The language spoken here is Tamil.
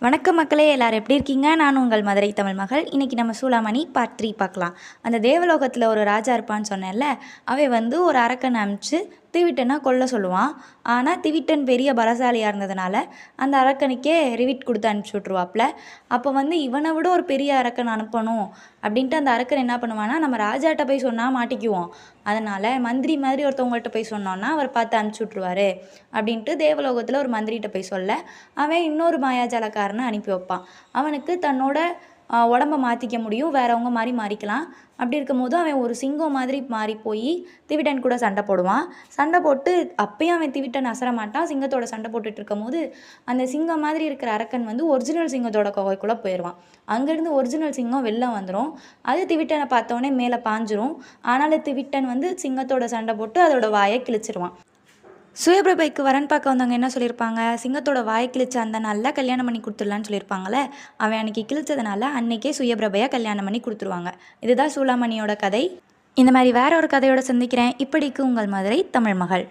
வணக்கம் மக்களே எல்லாரும் எப்படி இருக்கீங்க? நான் உங்கள் மதுரை தமிழ் மகள். இன்னைக்கு நம்ம சூளாமணி பார்ட் த்ரீ பார்க்கலாம். அந்த தேவலோகத்தில் ஒரு ராஜா இருப்பான்னு சொன்னேன்ல அவன் வந்து ஒரு அரக்கனை அனுப்பிச்சு திவிட்டனை கொல்ல சொல்லுவான். ஆனால் திவிட்டன் பெரிய பலசாலியாக இருந்ததுனால அந்த அரக்கனுக்கே ரிவிட் கொடுத்து அனுப்பிச்சி விட்ருவாப்புல அப்போ வந்து இவனை விட ஒரு பெரிய அரக்கன் அனுப்பணும் அப்படின்ட்டு அந்த அரக்கன் என்ன பண்ணுவான்னா நம்ம ராஜாட்ட போய் சொன்னால் மாட்டிக்குவோம். அதனால் மந்திரி மாதிரி ஒருத்தவங்கள்ட்ட போய் சொன்னோன்னா அவர் பார்த்து அனுப்பிச்சி விட்ருவாரு அப்படின்ட்டு தேவலோகத்தில் ஒரு மந்திரிகிட்ட போய் சொல்ல அவன் இன்னொரு மாயாஜாலக்காரனை அனுப்பி வைப்பான். அவனுக்கு தன்னோட உடம்ப மாற்றிக்க முடியும். வேறவங்க மாதிரி மாறிக்கலாம். அப்படி இருக்கும்போது அவன் ஒரு சிங்கம் மாதிரி மாறி போய் திவிட்டன் கூட சண்டை போடுவான். சண்டை போட்டு அப்பயும் அவன் திவிட்டன் அசர மாட்டான். சிங்கத்தோட சண்டை போட்டுட்டு இருக்கும்போது அந்த சிங்கம் மாதிரி இருக்கிற அரக்கன் வந்து ஒரிஜினல் சிங்கத்தோட குகைக்குள்ளே போயிடுவான் அங்கேருந்து ஒரிஜினல் சிங்கம் வெளில வந்துடும் அது திவிட்டனை பார்த்தோன்னே மேலே பாஞ்சிரும். ஆனாலும் திவிட்டன் வந்து சிங்கத்தோட சண்டை போட்டு அதோட வாயை கிழிச்சிருவான். சுயபிரபைக்கு வரன் பார்க்க வந்தவங்க என்ன சொல்லியிருப்பாங்க? சிங்கத்தோட வாய் கிழிச்ச அந்த நல்லா கல்யாணம் பண்ணி கொடுத்துடலான்னு சொல்லியிருப்பாங்களே அவன் அன்னைக்கு கிழிச்சதுனால அன்னைக்கே சுயபிரபையாக கல்யாணம் பண்ணி கொடுத்துருவாங்க. இதுதான் சூளாமணியோட கதை. இந்த மாதிரி வேற ஒரு கதையோட சந்திக்கிறேன். இப்படிக்கு உங்கள் மதுரை தமிழ் மகள்.